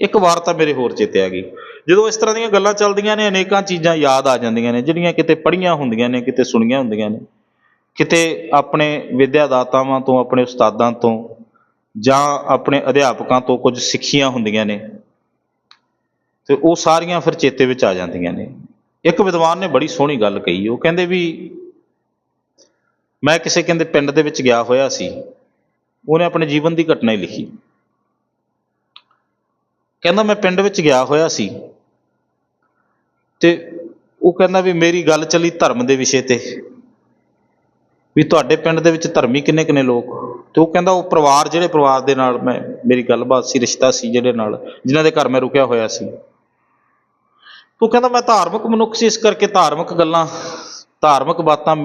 ਇੱਕ ਵਾਰ ਤਾਂ ਮੇਰੇ ਹੋਰ ਚੇਤੇ ਆ ਗਈ। ਜਦੋਂ ਇਸ ਤਰ੍ਹਾਂ ਦੀਆਂ ਗੱਲਾਂ ਚੱਲਦੀਆਂ ਨੇ, ਅਨੇਕਾਂ ਚੀਜ਼ਾਂ ਯਾਦ ਆ ਜਾਂਦੀਆਂ ਨੇ, ਜਿਹੜੀਆਂ ਕਿਤੇ ਪੜ੍ਹੀਆਂ ਹੁੰਦੀਆਂ ਨੇ, ਕਿਤੇ ਸੁਣੀਆਂ ਹੁੰਦੀਆਂ ਨੇ। ਕਿਤੇ ਆਪਣੇ ਵਿਦਿਆ ਦਾਤਾਵਾਂ ਤੋਂ, ਆਪਣੇ ਉਸਤਾਦਾਂ ਤੋਂ, ਜਾਂ ਆਪਣੇ ਅਧਿਆਪਕਾਂ ਤੋਂ ਕੁਝ ਸਿੱਖੀਆਂ ਹੁੰਦੀਆਂ ਨੇ। ਤੇ ਉਹ ਸਾਰੀਆਂ ਫਿਰ ਚੇਤੇ ਵਿੱਚ ਆ ਜਾਂਦੀਆਂ ਨੇ। ਇੱਕ ਵਿਦਵਾਨ ਨੇ ਬੜੀ ਸੋਹਣੀ ਗੱਲ ਕਹੀ। ਉਹ ਕਹਿੰਦੇ ਵੀ, ਮੈਂ ਕਿਸੇ ਕਹਿੰਦੇ ਪਿੰਡ ਦੇ ਵਿੱਚ ਗਿਆ ਹੋਇਆ ਸੀ। ਉਹਨੇ ਆਪਣੇ ਜੀਵਨ ਦੀ ਘਟਨਾ ਹੀ ਲਿਖੀ। ਕਹਿੰਦਾ ਮੈਂ ਪਿੰਡ ਵਿੱਚ ਗਿਆ ਹੋਇਆ ਸੀ। ਤੇ ਉਹ ਕਹਿੰਦਾ ਵੀ ਮੇਰੀ ਗੱਲ ਚੱਲੀ ਧਰਮ ਦੇ ਵਿਸ਼ੇ ਤੇ। ਵੀ ਤੁਹਾਡੇ ਪਿੰਡ ਦੇ ਵਿੱਚ ਧਰਮੀ ਕਿੰਨੇ ਕਿੰਨੇ ਲੋਕ? ਤੇ ਉਹ ਕਹਿੰਦਾ ਉਹ ਪਰਿਵਾਰ ਜਿਹੜੇ ਪਰਿਵਾਰ ਦੇ ਨਾਲ ਮੈਂ, ਮੇਰੀ ਗੱਲਬਾਤ ਸੀ, ਰਿਸ਼ਤਾ ਸੀ ਜਿਹੜੇ ਨਾਲ, ਜਿਨ੍ਹਾਂ ਦੇ ਘਰ ਮੈਂ ਰੁਕਿਆ ਹੋਇਆ ਸੀ। ਉਹ ਕਹਿੰਦਾ ਮੈਂ ਧਾਰਮਿਕ ਮਨੁੱਖ ਸੀ, ਇਸ ਕਰਕੇ ਧਾਰਮਿਕ ਗੱਲਾਂ, ਧਾਰਮਿਕ ਬਾਤਾਂ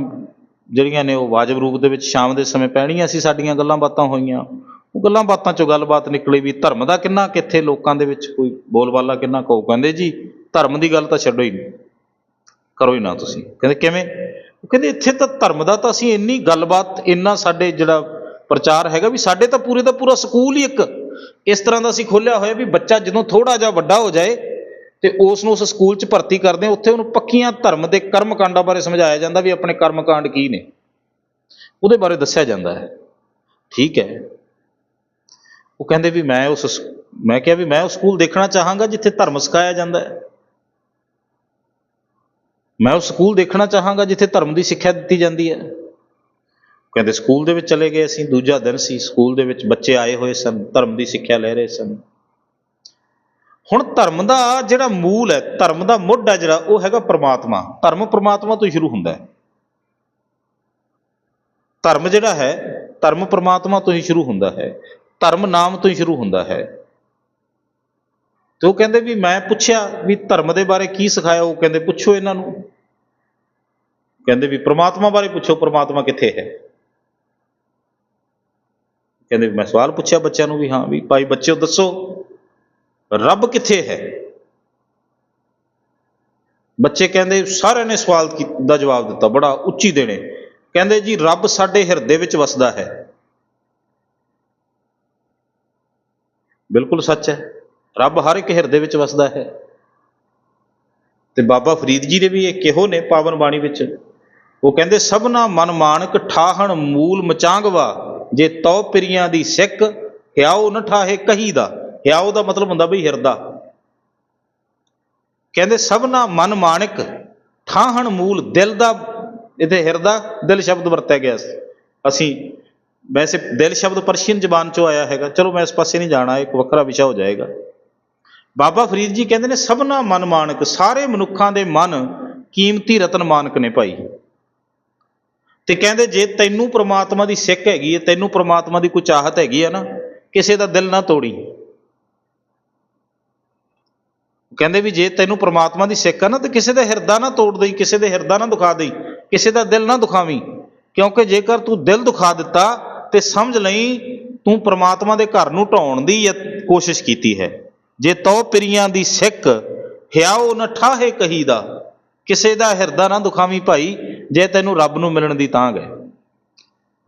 ਜਿਹੜੀਆਂ ਨੇ ਉਹ ਵਾਜਬ ਰੂਪ ਦੇ ਵਿੱਚ ਸ਼ਾਮ ਦੇ ਸਮੇਂ ਪੈਣੀਆਂ ਸੀ, ਸਾਡੀਆਂ ਗੱਲਾਂ ਬਾਤਾਂ ਹੋਈਆਂ। ਉਹ ਗੱਲਾਂ ਬਾਤਾਂ ਚੋਂ ਗੱਲਬਾਤ ਨਿਕਲੀ ਵੀ ਧਰਮ ਦਾ ਕਿੰਨਾ, ਕਿੱਥੇ ਲੋਕਾਂ ਦੇ ਵਿੱਚ ਕੋਈ ਬੋਲਬਾਲਾ ਕਿੰਨਾ ਕਹੋ ਕਹਿੰਦੇ ਜੀ, ਧਰਮ ਦੀ ਗੱਲ ਤਾਂ ਛੱਡੋ ਹੀ ਨਹੀਂ। ਕਰੋ ਹੀ ਨਾ ਤੁਸੀਂ। ਕਹਿੰਦੇ ਕਿਵੇਂ? ਉਹ ਕਹਿੰਦੇ ਇੱਥੇ ਤਾਂ ਧਰਮ ਦਾ ਤਾਂ ਅਸੀਂ ਇੰਨੀ ਗੱਲਬਾਤ, ਇੰਨਾ ਸਾਡੇ ਜਿਹੜਾ ਪ੍ਰਚਾਰ ਹੈਗਾ ਵੀ ਸਾਡੇ ਤਾਂ ਪੂਰੇ ਦਾ ਪੂਰਾ ਸਕੂਲ ਹੀ ਇੱਕ। ਇਸ ਤਰ੍ਹਾਂ ਦਾ ਅਸੀਂ ਖੋਲਿਆ ਹੋਇਆ ਵੀ ਬੱਚਾ ਜਦੋਂ ਥੋੜਾ ਜਿਹਾ ਵੱਡਾ ਹੋ ਜਾਏ ਤੇ ਉਸ ਨੂੰ ਉਸ ਸਕੂਲ 'ਚ ਭਰਤੀ ਕਰਦੇ ਹਾਂ, ਉੱਥੇ ਉਹਨੂੰ ਪੱਕੀਆਂ ਧਰਮ ਦੇ ਕਰਮ ਕਾਂਡਾਂ ਬਾਰੇ ਸਮਝਾਇਆ ਜਾਂਦਾ ਵੀ ਆਪਣੇ ਕਰਮ ਕਾਂਡ ਕੀ ਨੇ। ਉਹਦੇ ਬਾਰੇ ਦੱਸਿਆ ਜਾਂਦਾ ਹੈ। ਠੀਕ ਹੈ। ਉਹ ਕਹਿੰਦੇ ਵੀ ਮੈਂ ਉਸ ਮੈਂ ਕਿਹਾ ਵੀ ਮੈਂ ਉਹ ਸਕੂਲ ਦੇਖਣਾ ਚਾਹਾਂਗਾ ਜਿੱਥੇ ਧਰਮ ਸਿਖਾਇਆ ਜਾਂਦਾ ਹੈ। ਮੈਂ ਉਹ ਸਕੂਲ ਦੇਖਣਾ ਚਾਹਾਂਗਾ ਜਿੱਥੇ ਧਰਮ ਦੀ ਸਿੱਖਿਆ ਦਿੱਤੀ ਜਾਂਦੀ ਹੈ। ਕਹਿੰਦੇ ਸਕੂਲ ਦੇ ਵਿੱਚ ਚਲੇ ਗਏ ਅਸੀਂ, ਦੂਜਾ ਦਿਨ ਸੀ, ਸਕੂਲ ਦੇ ਵਿੱਚ ਬੱਚੇ ਆਏ ਹੋਏ ਸਨ, ਧਰਮ ਦੀ ਸਿੱਖਿਆ ਲੈ ਰਹੇ ਸਨ। ਹੁਣ ਧਰਮ ਦਾ ਜਿਹੜਾ ਮੂਲ ਹੈ, ਧਰਮ ਦਾ ਮੁੱਢ ਹੈ ਜਿਹੜਾ, ਉਹ ਹੈਗਾ ਪ੍ਰਮਾਤਮਾ। ਧਰਮ ਪ੍ਰਮਾਤਮਾ ਤੋਂ ਹੀ ਸ਼ੁਰੂ ਹੁੰਦਾ ਹੈ। ਧਰਮ ਜਿਹੜਾ ਹੈ, ਧਰਮ ਪ੍ਰਮਾਤਮਾ ਤੋਂ ਹੀ ਸ਼ੁਰੂ ਹੁੰਦਾ ਹੈ। ਧਰਮ ਨਾਮ ਤੋਂ ਹੀ ਸ਼ੁਰੂ ਹੁੰਦਾ ਹੈ। ਤੇ ਉਹ ਕਹਿੰਦੇ ਵੀ ਮੈਂ ਪੁੱਛਿਆ ਵੀ ਧਰਮ ਦੇ ਬਾਰੇ ਕੀ ਸਿਖਾਇਆ, ਉਹ ਕਹਿੰਦੇ ਪੁੱਛੋ ਇਹਨਾਂ ਨੂੰ। ਕਹਿੰਦੇ ਵੀ ਪ੍ਰਮਾਤਮਾ ਬਾਰੇ ਪੁੱਛੋ, ਪ੍ਰਮਾਤਮਾ ਕਿੱਥੇ ਹੈ? ਕਹਿੰਦੇ ਵੀ ਮੈਂ ਸਵਾਲ ਪੁੱਛਿਆ ਬੱਚਿਆਂ ਨੂੰ ਵੀ, ਹਾਂ ਵੀ ਭਾਈ ਬੱਚਿਓ ਦੱਸੋ, ਰੱਬ ਕਿੱਥੇ ਹੈ? ਬੱਚੇ ਕਹਿੰਦੇ ਸਾਰਿਆਂ ਨੇ ਸਵਾਲ ਦਾ ਜਵਾਬ ਦਿੱਤਾ, ਬੜਾ ਉੱਚੀ ਦੇਣੇ। ਕਹਿੰਦੇ ਜੀ, ਰੱਬ ਸਾਡੇ ਹਿਰਦੇ ਵਿੱਚ ਵਸਦਾ ਹੈ। ਬਿਲਕੁਲ ਸੱਚ ਹੈ। ਰੱਬ ਹਰ ਇੱਕ ਹਿਰਦੇ ਵਿੱਚ ਵਸਦਾ ਹੈ। ਤੇ ਬਾਬਾ ਫਰੀਦ ਜੀ ਦੇ ਵੀ ਇਹ ਕਿਹੋ ਨੇ ਪਾਵਨ ਬਾਣੀ ਵਿੱਚ। ਉਹ ਕਹਿੰਦੇ, ਸਭਨਾ ਮਨ ਮਾਨਕ ਠਾਹਣ ਮੂਲ ਮਚਾਂਗਵਾ, ਜੇ ਤਉ ਪਿਰੀਆਂ ਦੀ ਸਿੱਖ ਹਿਆਉ ਨ ਠਾਹੇ ਕਹੀ ਦਾ ਹਿਆਉ ਦਾ ਮਤਲਬ ਹੁੰਦਾ ਬਈ ਹਿਰਦਾ। ਕਹਿੰਦੇ, ਸਭਨਾ ਮਨ ਮਾਨਕ ਠਾਹਣ ਮੂਲ ਦਿਲ ਦਾ, ਇਹਦੇ ਹਿਰਦਾ, ਦਿਲ ਸ਼ਬਦ ਵਰਤਿਆ ਗਿਆ ਸੀ। ਅਸੀਂ ਵੈਸੇ ਦਿਲ ਸ਼ਬਦ ਪਰਸ਼ੀਅਨ ਜ਼ਬਾਨ ਚੋਂ ਆਇਆ ਹੈਗਾ। ਚਲੋ ਮੈਂ ਇਸ ਪਾਸੇ ਨਹੀਂ ਜਾਣਾ, ਇੱਕ ਵੱਖਰਾ ਵਿਸ਼ਾ ਹੋ ਜਾਏਗਾ। ਬਾਬਾ ਫਰੀਦ ਜੀ ਕਹਿੰਦੇ ਨੇ, ਸਭਨਾ ਮਨ ਮਾਨਕ, ਸਾਰੇ ਮਨੁੱਖਾਂ ਦੇ ਮਨ ਕੀਮਤੀ ਰਤਨ ਮਾਨਕ ਨੇ ਭਾਈ। ਤੇ ਕਹਿੰਦੇ, ਜੇ ਤੈਨੂੰ ਪ੍ਰਮਾਤਮਾ ਦੀ ਸਿੱਖ ਹੈਗੀ ਹੈ, ਤੈਨੂੰ ਪ੍ਰਮਾਤਮਾ ਦੀ ਕੋਈ ਚਾਹਤ ਹੈਗੀ ਹੈ ਨਾ, ਕਿਸੇ ਦਾ ਦਿਲ ਨਾ ਤੋੜੀ। ਕਹਿੰਦੇ ਵੀ ਜੇ ਤੈਨੂੰ ਪ੍ਰਮਾਤਮਾ ਦੀ ਸਿੱਖ ਹੈ ਨਾ, ਤੇ ਕਿਸੇ ਦਾ ਹਿਰਦਾ ਨਾ ਤੋੜ ਦੇਈ, ਕਿਸੇ ਦੇ ਹਿਰਦਾ ਨਾ ਦੁਖਾ ਦੇਈ, ਕਿਸੇ ਦਾ ਦਿਲ ਨਾ ਦੁਖਾਵੀਂ। ਕਿਉਂਕਿ ਜੇਕਰ ਤੂੰ ਦਿਲ ਦੁਖਾ ਦਿੱਤਾ ਤੇ ਸਮਝ ਲਈ ਤੂੰ ਪ੍ਰਮਾਤਮਾ ਦੇ ਘਰ ਨੂੰ ਢਾਉਣ ਦੀ ਕੋਸ਼ਿਸ਼ ਕੀਤੀ ਹੈ। ਜੇ ਤਉ ਪਿਰੀਆਂ ਦੀ ਸਿੱਖ ਹਿਆਉ ਨ ਠਾਹੇ ਕਹੀਦਾ ਕਿਸੇ ਦਾ ਹਿਰਦਾ ਨਾ ਦੁਖਾਵੀਂ ਭਾਈ, ਜੇ ਤੈਨੂੰ ਰੱਬ ਨੂੰ ਮਿਲਣ ਦੀ ਤਾਂਘ ਹੈ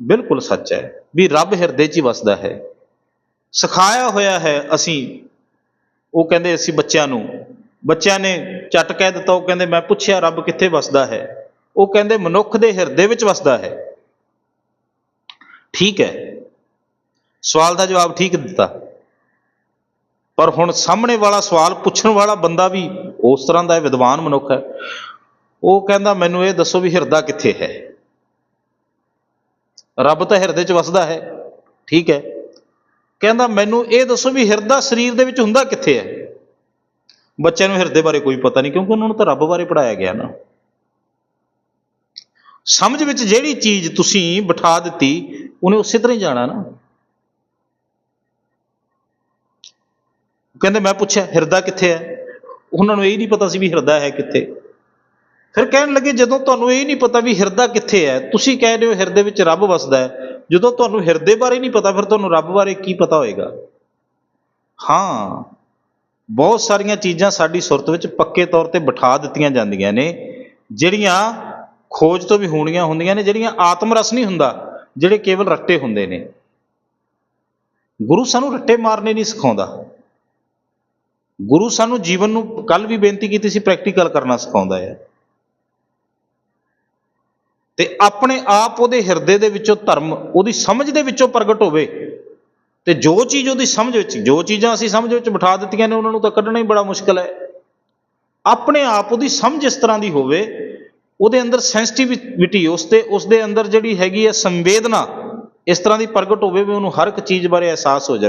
ਬਿਲਕੁਲ ਸੱਚ ਹੈ ਵੀ ਰੱਬ ਹਿਰਦੇ 'ਚ ਹੀ ਵਸਦਾ ਹੈ। ਸਿਖਾਇਆ ਹੋਇਆ ਹੈ ਅਸੀਂ, ਉਹ ਕਹਿੰਦੇ ਅਸੀਂ ਬੱਚਿਆਂ ਨੂੰ, ਬੱਚਿਆਂ ਨੇ ਚੱਟ ਕਹਿ ਦਿੱਤਾ, ਉਹ ਕਹਿੰਦੇ ਮੈਂ ਪੁੱਛਿਆ ਰੱਬ ਕਿੱਥੇ ਵਸਦਾ ਹੈ। ਉਹ ਕਹਿੰਦੇ ਮਨੁੱਖ ਦੇ ਹਿਰਦੇ ਵਿੱਚ ਵਸਦਾ ਹੈ। ਠੀਕ ਹੈ। ਸਵਾਲ ਦਾ ਜਵਾਬ ਠੀਕ ਦਿੱਤਾ। ਪਰ ਹੁਣ ਸਾਹਮਣੇ ਵਾਲਾ ਸਵਾਲ ਪੁੱਛਣ ਵਾਲਾ ਬੰਦਾ ਵੀ ਉਸ ਤਰ੍ਹਾਂ ਦਾ ਵਿਦਵਾਨ ਮਨੁੱਖ ਹੈ। ਉਹ ਕਹਿੰਦਾ, ਮੈਨੂੰ ਇਹ ਦੱਸੋ ਵੀ ਹਿਰਦਾ ਕਿੱਥੇ ਹੈ? ਰੱਬ ਤਾਂ ਹਿਰਦੇ 'ਚ ਵਸਦਾ ਹੈ। ਠੀਕ ਹੈ। ਕਹਿੰਦਾ, ਮੈਨੂੰ ਇਹ ਦੱਸੋ ਵੀ ਹਿਰਦਾ ਸਰੀਰ ਦੇ ਵਿੱਚ ਹੁੰਦਾ ਕਿੱਥੇ ਹੈ? ਬੱਚਿਆਂ ਨੂੰ ਹਿਰਦੇ ਬਾਰੇ ਕੋਈ ਪਤਾ ਨਹੀਂ, ਕਿਉਂਕਿ ਉਹਨਾਂ ਨੂੰ ਤਾਂ ਰੱਬ ਬਾਰੇ ਪੜਾਇਆ ਗਿਆ ਨਾ। ਸਮਝ ਵਿੱਚ ਜਿਹੜੀ ਚੀਜ਼ ਤੁਸੀਂ ਬਿਠਾ ਦਿੱਤੀ, ਉਹਨੇ ਉਸੇ ਤਰ੍ਹਾਂ ਹੀ ਜਾਣਾ ਨਾ। ਕਹਿੰਦੇ ਮੈਂ ਪੁੱਛਿਆ, ਹਿਰਦਾ ਕਿੱਥੇ ਹੈ? ਉਹਨਾਂ ਨੂੰ ਇਹ ਨਹੀਂ ਪਤਾ ਸੀ ਵੀ ਹਿਰਦਾ ਹੈ ਕਿੱਥੇ। ਫਿਰ ਕਹਿਣ ਲੱਗੇ, ਜਦੋਂ ਤੁਹਾਨੂੰ ਇਹ ਨਹੀਂ ਪਤਾ ਵੀ ਹਿਰਦਾ ਕਿੱਥੇ ਹੈ, ਤੁਸੀਂ ਕਹਿ ਰਹੇ ਹੋ ਹਿਰਦੇ ਵਿੱਚ ਰੱਬ ਵਸਦਾ ਹੈ। ਜਦੋਂ ਤੁਹਾਨੂੰ ਹਿਰਦੇ ਬਾਰੇ ਨਹੀਂ ਪਤਾ, ਫਿਰ ਤੁਹਾਨੂੰ ਰੱਬ ਬਾਰੇ ਕੀ ਪਤਾ ਹੋਏਗਾ? ਹਾਂ, ਬਹੁਤ ਸਾਰੀਆਂ ਚੀਜ਼ਾਂ ਸਾਡੀ ਸੁਰਤ ਵਿੱਚ ਪੱਕੇ ਤੌਰ ਤੇ ਬਿਠਾ ਦਿੱਤੀਆਂ ਜਾਂਦੀਆਂ ਨੇ, ਜਿਹੜੀਆਂ ਖੋਜ ਤੋਂ ਵੀ ਹੋਣੀਆਂ ਹੁੰਦੀਆਂ ਨੇ, ਜਿਹੜੀਆਂ ਆਤਮ ਰਸ ਨਹੀਂ ਹੁੰਦਾ, ਜਿਹੜੇ ਕੇਵਲ ਰੱਟੇ ਹੁੰਦੇ ਨੇ। ਗੁਰੂ ਸਾਨੂੰ ਰੱਟੇ ਮਾਰਨੇ ਨਹੀਂ ਸਿਖਾਉਂਦਾ। ਗੁਰੂ ਸਾਨੂੰ ਜੀਵਨ ਨੂੰ ਕੱਲ ਵੀ ਬੇਨਤੀ ਕੀਤੀ ਸੀ ਪ੍ਰੈਕਟੀਕਲ ਕਰਨਾ ਸਿਖਾਉਂਦਾ ਹੈ। ਤੇ ਆਪਣੇ ਆਪ ਉਹਦੇ ਹਿਰਦੇ ਦੇ ਵਿੱਚੋਂ ਧਰਮ, ਉਹਦੀ ਸਮਝ ਦੇ ਵਿੱਚੋਂ ਪ੍ਰਗਟ ਹੋਵੇ, ਤੇ ਜੋ ਚੀਜ਼ ਉਹਦੀ ਸਮਝ ਵਿੱਚ, ਜੋ ਚੀਜ਼ਾਂ ਅਸੀਂ ਸਮਝ ਵਿੱਚ ਬਿਠਾ ਦਿੱਤੀਆਂ ਨੇ, ਉਹਨਾਂ ਨੂੰ ਤਾਂ ਕੱਢਣਾ ਹੀ ਬੜਾ ਮੁਸ਼ਕਲ ਹੈ। ਆਪਣੇ ਆਪ ਉਹਦੀ ਸਮਝ ਇਸ ਤਰ੍ਹਾਂ ਦੀ ਹੋਵੇ ਉਹਦੇ ਅੰਦਰ ਸੈਂਸਿਟੀਵਿਟੀ ਉਸ ਤੇ ਉਸ ਦੇ ਅੰਦਰ ਜਿਹੜੀ ਹੈਗੀ ਹੈ ਸੰਵੇਦਨਾ, ਇਸ ਤਰ੍ਹਾਂ ਦੀ ਪ੍ਰਗਟ ਹੋਵੇ ਵੀ ਉਹਨੂੰ ਹਰ ਇੱਕ ਚੀਜ਼ ਬਾਰੇ ਅਹਿਸਾਸ ਹੋ ਜਾਵੇ।